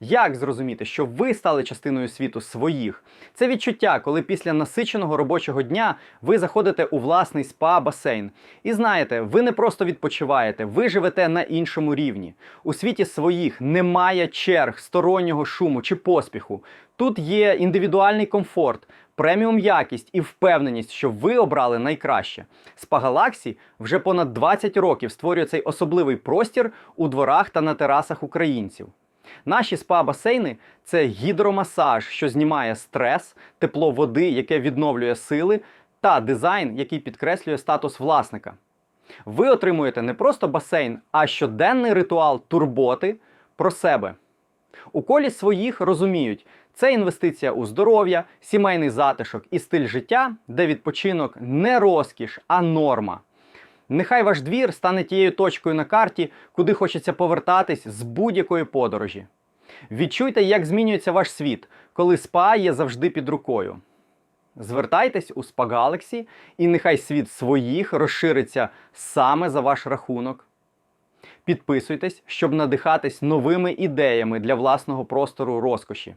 Як зрозуміти, що ви стали частиною світу своїх? Це відчуття, коли після насиченого робочого дня ви заходите у власний спа-басейн. І знаєте, ви не просто відпочиваєте, ви живете на іншому рівні. У світі своїх немає черг, стороннього шуму чи поспіху. Тут є індивідуальний комфорт, преміум якість і впевненість, що ви обрали найкраще. Спа Галаксі вже понад 20 років створює цей особливий простір у дворах та на терасах українців. Наші спа-басейни це гідромасаж, що знімає стрес, тепло води, яке відновлює сили, та дизайн, який підкреслює статус власника. Ви отримуєте не просто басейн, а щоденний ритуал турботи про себе. У колі своїх розуміють, це інвестиція у здоров'я, сімейний затишок і стиль життя, де відпочинок не розкіш, а норма. Нехай ваш двір стане тією точкою на карті, куди хочеться повертатись з будь-якої подорожі. Відчуйте, як змінюється ваш світ, коли спа є завжди під рукою. Звертайтесь у Spa Galaxy, і нехай світ своїх розшириться саме за ваш рахунок. Підписуйтесь, щоб надихатись новими ідеями для власного простору розкоші.